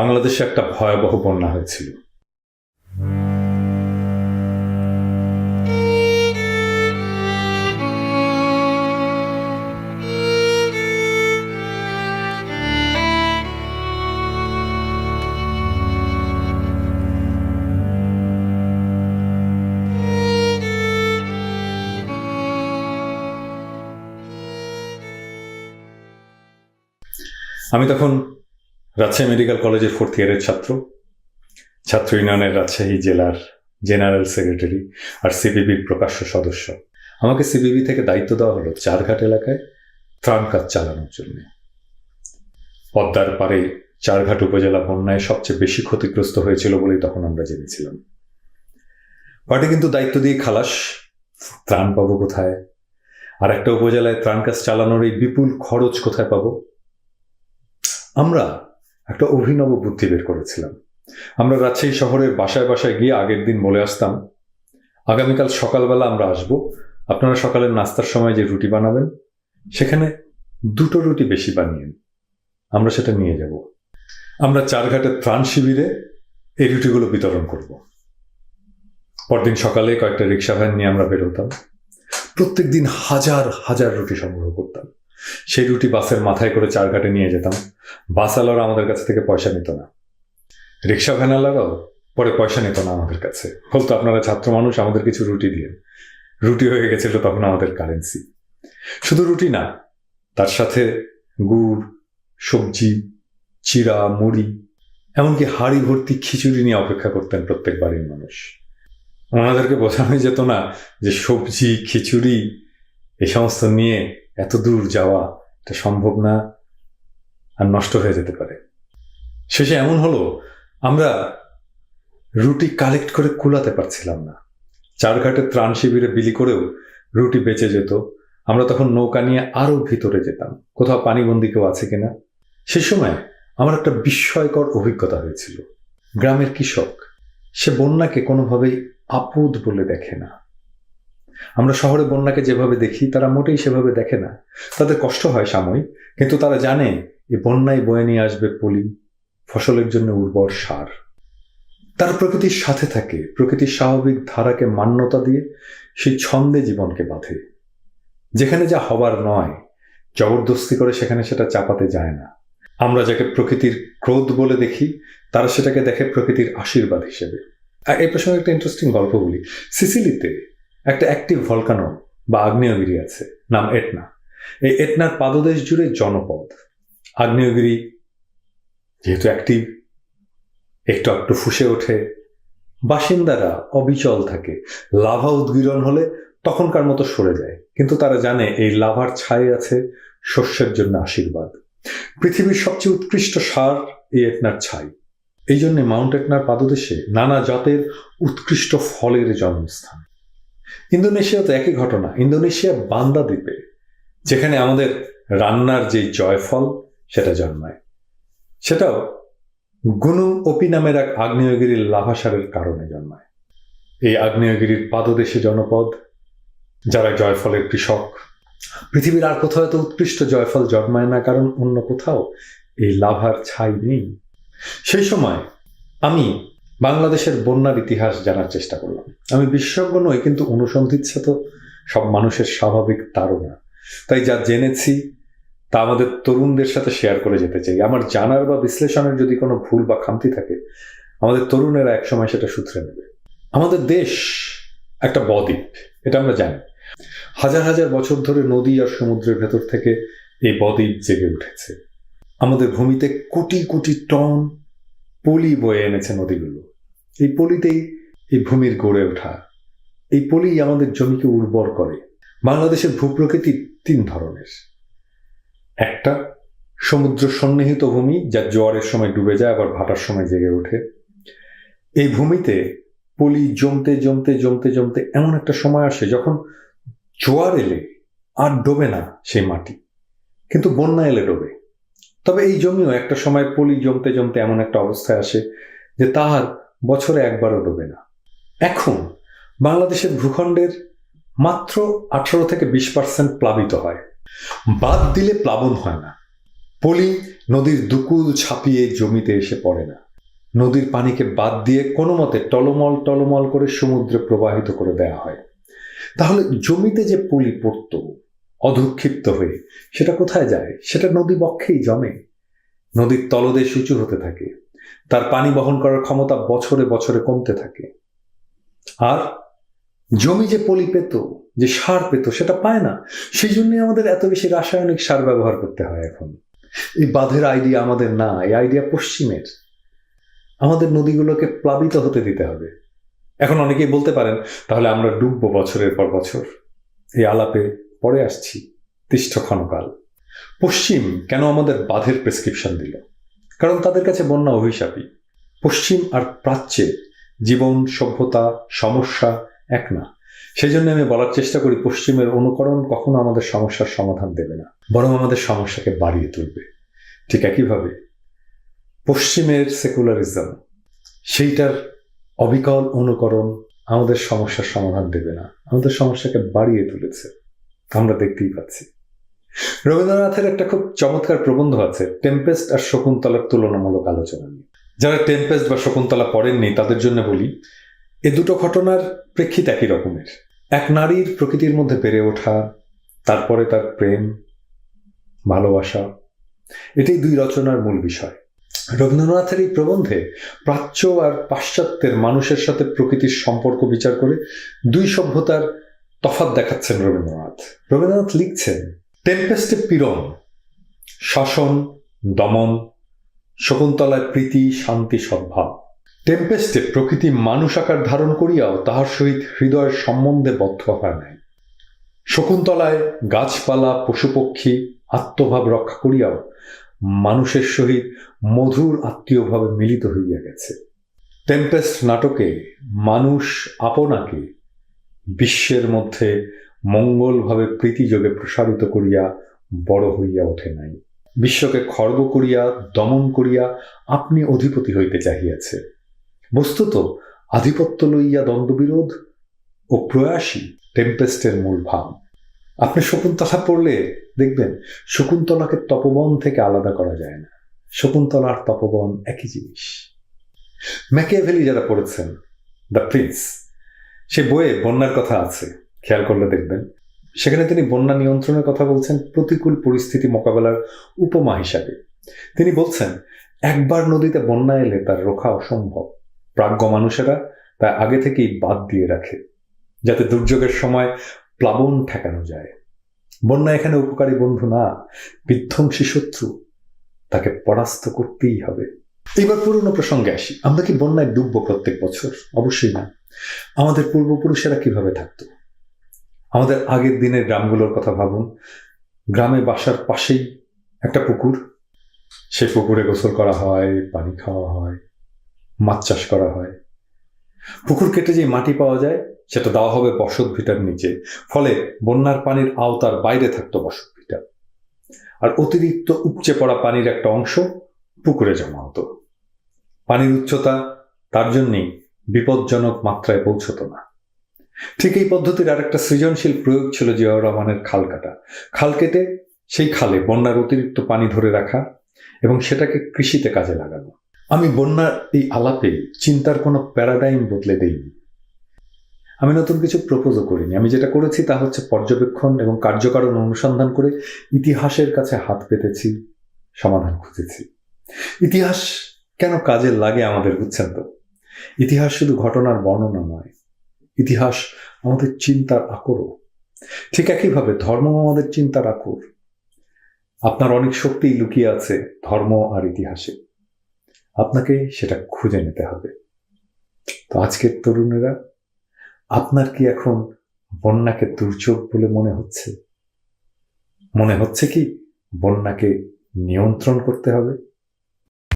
বাংলাদেশে একটা ভয়াবহ বন্যা হয়েছিল। আমি তখন রাজশাহী মেডিকেল কলেজের ফোর্থ ইয়ারের ছাত্র ছাত্র ইউনিয়নের রাজশাহী জেলার জেনারেল সেক্রেটারি আর সিপিবির প্রকাশ্য সদস্য। আমাকে সিপিবি থেকে দায়িত্ব দেওয়া হলো চারঘাট এলাকায় ত্রাণ কাজ চালানোর জন্য। পদ্মার পারে চারঘাট উপজেলা বন্যায় সবচেয়ে বেশি ক্ষতিগ্রস্ত হয়েছিল বলেই তখন আমরা জেনেছিলাম। পার্টি কিন্তু দায়িত্ব দিয়ে খালাস, ত্রাণ পাবো কোথায়? আর একটা উপজেলায় ত্রাণ কাজ চালানোর এই বিপুল খরচ কোথায় পাবো? আমরা একটা অভিনব বুদ্ধি বের করেছিলাম। আমরা রাজশাহী শহরের বাসায় বাসায় গিয়ে আগের দিন বলে আসতাম, আগামীকাল সকালবেলা আমরা আসব। আপনারা সকালের নাস্তার সময় যে রুটি বানাবেন, সেখানে দুটো রুটি বেশি বানিয়েন আমরা সেটা নিয়ে যাব। আমরা চারঘাটের ত্রাণ শিবিরে এই রুটিগুলো বিতরণ করব। পরদিন সকালে কয়েকটা রিক্সা ভ্যান নিয়ে আমরা বেরোতাম। প্রত্যেক দিন হাজার হাজার রুটি সংগ্রহ করতাম। সেই রুটি বাসের মাথায় করে চারঘাটে নিয়ে যেতাম। বাসওয়ালারা আমাদের কাছ থেকে পয়সা নিত না। রিক্সা ভ্যানালারাও পরে পয়সা নিত না আমাদের কাছে। বলতো, আপনারা ছাত্র মানুষ, আমাদের কিছু রুটি দিয়ে রুটি হয়ে গেছিল তখন আমাদের কারেন্সি শুধু রুটি না, তার সাথে গুড়, সবজি চিরা মুড়ি, এমনকি হাড়ি ভর্তি খিচুড়ি নিয়ে অপেক্ষা করতেন প্রত্যেক বাড়ির মানুষ। ওনাদেরকে বোঝানো যেত না যে সবজি, খিচুড়ি এই সমস্ত নিয়ে এত দূর যাওয়া এটা সম্ভব না আর নষ্ট হয়ে যেতে পারে। শেষে এমন হলো, আমরা রুটি কালেক্ট করে কুলাতে পারছিলাম না। চারঘাটে ত্রাণ শিবিরে বিলি করেও রুটি বেঁচে যেত। আমরা তখন নৌকা নিয়ে আরও ভিতরে যেতাম। কোথাও পানিবন্দি কেউ আছে কিনা? সে সময় আমার একটা বিস্ময়কর অভিজ্ঞতা হয়েছিল। গ্রামের কৃষক, সে বন্যাকে কোনোভাবেই আপদ বলে দেখে না। আমরা শহরে বন্যাকে যেভাবে দেখি, তারা মোটেই সেভাবে দেখে না। তাদের কষ্ট হয় সাময়িক, কিন্তু তারা জানে এই বন্যায় বয়ে নিয়ে আসবে পলি, ফসলের জন্য উর্বর সার। তারা প্রকৃতির সাথে থাকে, প্রকৃতির স্বাভাবিক ধারাকে মান্যতা দিয়ে সেই ছন্দে জীবনকে বাঁধে। যেখানে যা হবার নয়, জবরদস্তি করে সেখানে সেটা চাপাতে যায় না। আমরা যাকে প্রকৃতির ক্রোধ বলে দেখি, তারা সেটাকে দেখে প্রকৃতির আশীর্বাদ হিসেবে। এই প্রসঙ্গে একটা ইন্টারেস্টিং গল্প বলি। সিসিলিতে একটা অ্যাক্টিভ ভলকানো বা আগ্নেয়গিরি আছে, নাম এটনা। এই এটনার পাদদেশ জুড়ে জনপদ। আগ্নেয়গিরি যেহেতু অ্যাক্টিভ, একটু একটু ফুসে ওঠে, বাসিন্দারা অবিচল থাকে। লাভা উদ্গীরণ হলে তখনকার মতো সরে যায়, কিন্তু তারা জানে এই লাভার ছায়ে আছে শস্যের জন্য আশীর্বাদ। পৃথিবীর সবচেয়ে উৎকৃষ্ট সার এই এটনার ছাই। এই জন্য মাউন্ট এটনার পাদদেশে নানা জাতের উৎকৃষ্ট ফলের জন্মস্থান। ইন্দোনেশিয়াতে একই ঘটনা। ইন্দোনেশিয়া বান্দা দ্বীপে, যেখানে আমাদের রান্নার যে জয়ফল, সেটা জন্মায়। সেটাও গুনু ওপি নামের এক আগ্নেয়গিরির লাভাসারের কারণে জন্মায়। এই আগ্নেয়গিরির পাদদেশে জনপদ, যারা জয়ফলের কৃষক, পৃথিবীর আর কোথাও এত উৎকৃষ্ট জয়ফল জন্মায় না, কারণ অন্য কোথাও এই লাভার ছাই নেই। সেই সময় আমি বাংলাদেশের বন্যার ইতিহাস জানার চেষ্টা করলাম। আমি বিশেষজ্ঞ নই, কিন্তু অনুসন্ধিৎসা তো সব মানুষের স্বাভাবিক তারা তাই যা জেনেছি, তা আমাদের তরুণদের সাথে শেয়ার করে যেতে চাই। আমার জানার বা বিশ্লেষণের যদি কোনো ভুল বা খামতি থাকে, আমাদের তরুণেরা একসময় সেটা সূত্রে নেবে। আমাদের দেশ একটা বদ্বীপ, এটা আমরা জানি। হাজার হাজার বছর ধরে নদী আর সমুদ্রের ভেতর থেকে এই বদ্বীপ জেগে উঠেছে। আমাদের ভূমিতে কোটি কোটি টন পলি বয়ে এনেছে নদীগুলো। এই পলিতেই এই ভূমির গড়ে ওঠা। এই পলি আমাদের জমিকে উর্বর করে। বাংলাদেশের ভূপ্রকৃতি তিন ধরনের। একটা সমুদ্র সন্নিহিত ভূমি যা জোয়ারের সময় ডুবে যায়, আবার ভাটার সময় জেগে ওঠে। এই ভূমিতে পলি জমতে জমতে জমতে জমতে এমন একটা সময় আসে যখন জোয়ার এলে আর ডোবে না সেই মাটি, কিন্তু বন্যা এলে ডোবে। তবে এই জমিও একটা সময় পলি জমতে জমতে এমন একটা অবস্থায় আসে যে তাহার বছরে একবারও ডোবে না। এখন বাংলাদেশের ভূখণ্ডের মাত্র আঠারো থেকে বিশ পার্সেন্ট প্লাবিত হয়। বাদ দিলে প্লাবন হয় না। পলি নদীর দুকুল ছাপিয়ে জমিতে এসে পড়ে না। নদীর পানিকে বাদ দিয়ে কোনো মতে টলমল টলমল করে সমুদ্রে প্রবাহিত করে দেয়া হয়। তাহলে জমিতে যে পলি পড়ত, অধক্ষিপ্ত হয়ে, সেটা কোথায় যায়? সেটা নদী বক্ষেই জমে। নদীর তলদেশ উঁচু হতে থাকে। তার পানি বহন করার ক্ষমতা বছরে বছরে কমতে থাকে। আর জমি যে পলি পেত, যে সার পেত, সেটা পায় না। সেই জন্যই আমাদের এত বেশি রাসায়নিক সার ব্যবহার করতে হয় এখন। এই বাঁধের আইডিয়া আমাদের না, এই আইডিয়া পশ্চিমের। আমাদের নদীগুলোকে প্লাবিত হতে দিতে হবে। এখন অনেকেই বলতে পারেন, তাহলে আমরা ডুববো বছরের পর বছর। এই আলাপে পরে আসছি তিষ্ঠ ক্ষণকাল পশ্চিম কেন আমাদের বাঁধের প্রেসক্রিপশন দিল? কারণ তাদের কাছে বন্যা অভিশাপী পশ্চিম আর প্রাচ্যে জীবন, সভ্যতা, সমস্যা এক না। সেই জন্য আমি বলার চেষ্টা করি, পশ্চিমের অনুকরণ কখনো আমাদের সমস্যার সমাধান দেবে না, বরং আমাদের সমস্যাকে বাড়িয়ে তুলবে। ঠিক একইভাবে পশ্চিমের সেকুলারিজম, সেইটার অবিকল অনুকরণ আমাদের সমস্যার সমাধান দেবে না, আমাদের সমস্যাকে বাড়িয়ে তুলেছে। আমরা দেখতেই পাচ্ছি। রবীন্দ্রনাথের একটা খুব চমৎকার প্রবন্ধ আছে টেম্পেস্ট আর শকুন্তলার তুলনামূলক আলোচনা নিয়ে। যারা টেম্পেস্ট বা শকুন্তলা পড়েননি, তাদের জন্য বলি, এ দুটো ঘটনার প্রেক্ষিত একই রকমের। এক নারীর প্রকৃতির মধ্যে বেড়ে ওঠা, তারপরে তার প্রেম, ভালোবাসা, এটাই দুই রচনার মূল বিষয়। রবীন্দ্রনাথের এই প্রবন্ধে প্রাচ্য আর পাশ্চাত্যের মানুষের সাথে প্রকৃতির সম্পর্ক বিচার করে দুই সভ্যতার তফাৎ দেখাচ্ছেন রবীন্দ্রনাথ। রবীন্দ্রনাথ লিখছেন টেম্পেস্টে পীড়ন, শাসন, দমন, শকুন্তলায় প্রীতি, শান্তি, সদ্ভাব। টেম্পেস্টে প্রকৃতি মানুষ আকার ধারণ করিয়াও তাহার সহিত হৃদয়ের সম্বন্ধে বদ্ধ হয় নাই। শকুন্তলায় গাছপালা, পশুপক্ষী, আত্মভাব রক্ষা করিয়াও মানুষের সহিত মধুর আত্মীয়ভাবে মিলিত হইয়া গেছে। টেম্পেস্ট নাটকে মানুষ আপনাকে বিশ্বের মধ্যে মঙ্গলভাবে প্রীতিযোগে প্রসারিত করিয়া বড় হইয়া ওঠে নাই। বিশ্বকে খর্ব করিয়া, দমন করিয়া আপনি অধিপতি হইতে চাহিয়াছে। বস্তুত আধিপত্য লইয়া দ্বন্দ্ববিরোধ ও প্রয়াসী টেম্পেস্টের মূল ভাব। আপনি শকুন্তলা পড়লে দেখবেন শকুন্তলাকে তপবন থেকে আলাদা করা যায় না। শকুন্তলার তপবন একই জিনিস। ম্যাকিয়াভেলি যারা পড়েছেন, দ্য প্রিন্স, সে বইয়ে বন্যার কথা আছে। খেয়াল করলে দেখবেন। সেখানে তিনি বন্যা নিয়ন্ত্রণের কথা বলছেন, প্রতিকূল পরিস্থিতি মোকাবেলার উপমা হিসাবে। তিনি বলছেন, একবার নদীতে বন্যা এলে তার রোখা অসম্ভব। প্রাজ্ঞ মানুষেরা তা আগে থেকেই বাদ দিয়ে রাখে, যাতে দুর্যোগের সময় প্লাবন ঠেকানো যায়। বন্যা এখানে উপকারী বন্ধু না, বিধ্বংসী শত্রু। তাকে পরাস্ত করতেই হবে। এবার পুরনো প্রসঙ্গে আসি। আমরা কি বন্যায় ডুববো প্রত্যেক বছর? অবশ্যই না। আমাদের পূর্বপুরুষেরা কীভাবে থাকতো? আমাদের আগের দিনের গ্রামগুলোর কথা ভাবুন। গ্রামে বাসার পাশেই একটা পুকুর। সে পুকুরে গোসল করা হয়, পানি খাওয়া হয়, মাছ চাষ করা হয়। পুকুর কেটে যে মাটি পাওয়া যায়, সেটা দেওয়া হবে বসত ভিটার নিচে। ফলে বন্যার পানির আওতার বাইরে থাকতো বসত ভিটা। আর অতিরিক্ত উপচে পড়া পানির একটা অংশ পুকুরে জমা হতো। পানির উচ্চতা তার জন্যই বিপজ্জনক মাত্রায় পৌঁছত না। ঠিক এই পদ্ধতির আরেকটা সৃজনশীল প্রয়োগ ছিল জিয়াউর রহমানের খাল কাটা। খাল কেটে সেই খালে বন্যার অতিরিক্ত পানি ধরে রাখা এবং সেটাকে কৃষিতে কাজে লাগানো। আমি বন্যার এই আলাপে চিন্তার কোনো প্যারাডাইম বদলে দেইনি। আমি নতুন কিছু প্রপোজও করিনি। আমি যেটা করেছি তা হচ্ছে পর্যবেক্ষণ এবং কার্যকারণ অনুসন্ধান করে ইতিহাসের কাছে হাত পেতেছি, সমাধান খুঁজেছি। ইতিহাস কেন কাজে লাগে আমাদের বুঝছেন তো? ইতিহাস শুধু ঘটনার বর্ণনা নয় ইতিহাস আমাদের চিন্তার আকরও। ঠিক একইভাবে ধর্ম আমাদের চিন্তার আকর। আপনার অনেক শক্তিই লুকিয়ে আছে ধর্ম আর ইতিহাসে। আপনাকে সেটা খুঁজে নিতে হবে। তো আজকের তরুণেরা, আপনার কি এখন বন্যাকে দুর্যোগ বলে মনে হচ্ছে? মনে হচ্ছে কি বন্যাকে নিয়ন্ত্রণ করতে হবে?